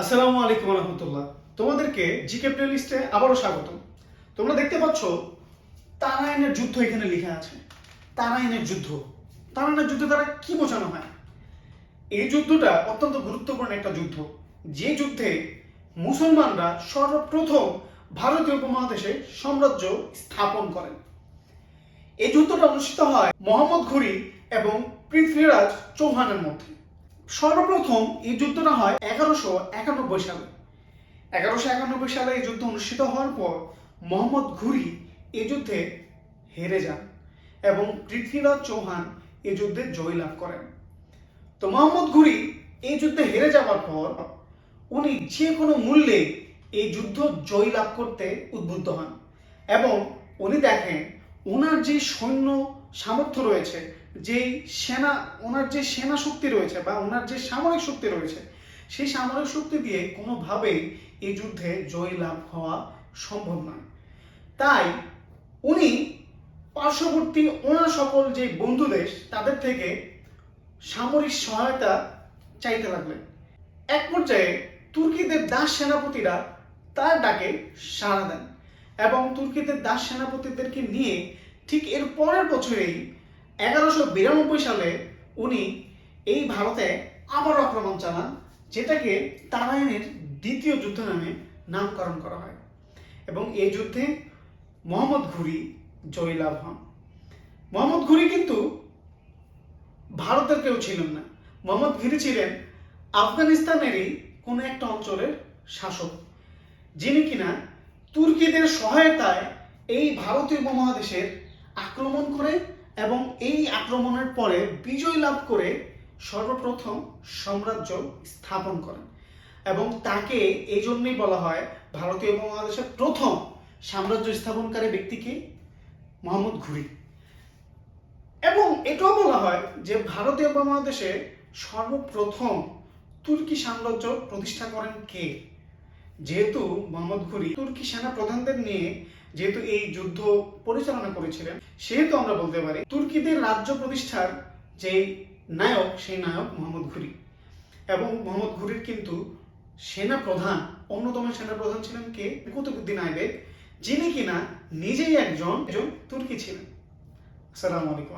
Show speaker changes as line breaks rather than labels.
আসসালামু আলাইকুম রহমতুল্লাহ তোমাদেরকে জিকে প্লেলিস্টে আবারও স্বাগত তোমরা দেখতে পাচ্ছ, তারাইনের যুদ্ধ এখানে লেখা আছে। তারাইনের যুদ্ধ। তারাইনের যুদ্ধ দ্বারা কি বোঝানো হয়? এই যুদ্ধটা অত্যন্ত গুরুত্বপূর্ণ একটা যুদ্ধ। যে যুদ্ধে মুসলমানরা সর্বপ্রথম ভারতীয় উপমহাদেশে সাম্রাজ্য স্থাপন করেন। এই যুদ্ধটা অনুষ্ঠিত হয় মোহাম্মদ ঘুরি এবং পৃথ্বীরাজ চৌহানের মধ্যে। সর্বপ্রথম এই যুদ্ধটা হয় এগারোশো একানব্বই সালে। এগারোশো একানব্বই সালে এই যুদ্ধ অনুষ্ঠিত হওয়ার পর মোহাম্মদ ঘুরি এই যুদ্ধে হেরে যান এবং পৃথ্বীরাজ চৌহান এই যুদ্ধে জয় লাভ করেন। তো মোহাম্মদ ঘুরি এই যুদ্ধে হেরে যাওয়ার পর উনি যে কোনো মূল্যে এই যুদ্ধ জয় লাভ করতে উদ্বুদ্ধ হন এবং উনি দেখেন ওনার যে সৈন্য সামর্থ্য রয়েছে যে সেনা, ওনার যে সেনা শক্তি রয়েছে বা ওনার যে সামরিক শক্তি রয়েছে, সেই সামরিক শক্তি দিয়ে কোনোভাবেই এই যুদ্ধে জয় লাভ হওয়া সম্ভব নয়। তাই উনি পার্শ্ববর্তী ওনার সকল যে বন্ধু দেশ, তাদের থেকে সামরিক সহায়তা চাইতে লাগলেন। এক পর্যায়ে তুর্কিদের দাস সেনাপতিরা তার ডাকে সাড়া দেন এবং তুর্কিদের দাস সেনাপতিদেরকে নিয়ে ঠিক এর পরের বছরেই এগারোশো বিরানব্বই সালে উনি এই ভারতে আবার আক্রমণ চালান, যেটাকে তারায়ণের দ্বিতীয় যুদ্ধ নামে নামকরণ করা হয়। এবং এই যুদ্ধে মোহাম্মদ ঘুরি জয়লাভ হন। মোহাম্মদ ঘুরি কিন্তু ভারতের কেউ ছিলেন না। মোহাম্মদ ঘুরি ছিলেন আফগানিস্তানেরই কোনো একটা অঞ্চলের শাসক, যিনি কিনা তুর্কিদের সহায়তায় এই ভারতীয় উপমহাদেশের আক্রমণ করে এবং এই আক্রমণের পরে বিজয় লাভ করে সর্বপ্রথম সাম্রাজ্য স্থাপন করেন। এবং তাকে এই জন্যই বলা হয় ভারতীয় উপমহাদেশের প্রথম সাম্রাজ্য স্থাপনকারী ব্যক্তিকে মোহাম্মদ ঘুরি। এবং এটাও বলা হয় যে ভারতীয় উপমহাদেশে সর্বপ্রথম তুর্কি সাম্রাজ্য প্রতিষ্ঠা করেন কে? যেহেতু মোহাম্মদ ঘুরি তুর্কি সেনা প্রধানদের নিয়ে যেহেতু এই যুদ্ধ পরিচালনা করেছিলেন, সেহেতু আমরা বলতে পারি তুর্কিদের রাজ্য প্রতিষ্ঠার যে নায়ক, সেই নায়ক মোহাম্মদ ঘুরি। এবং মোহাম্মদ ঘুরির কিন্তু সেনা প্রধান অন্যতম সেনা প্রধান ছিলেন কে? কুতুবুদ্দিন আইবেক যিনি কিনা নিজেই একজন একজন তুর্কি ছিলেন। আসসালামু আলাইকুম